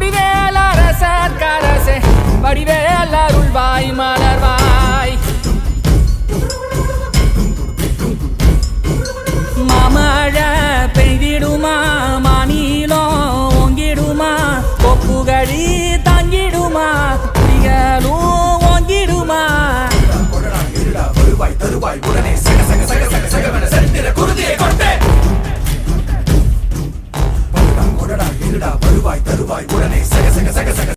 கொடிவேல் அரசர் கரசே வடிவேல் அருள்வாய் மலர்வாய் மாமழ பெய்திடுமா மாநிலம் ஓங்கிடுமா கொப்புகழி தங்கிடுமா புலிகளும் ஓங்கிடுமா. தருவாய் உடனே கொடடா இருடா வருவாய் தருவாய் உடனே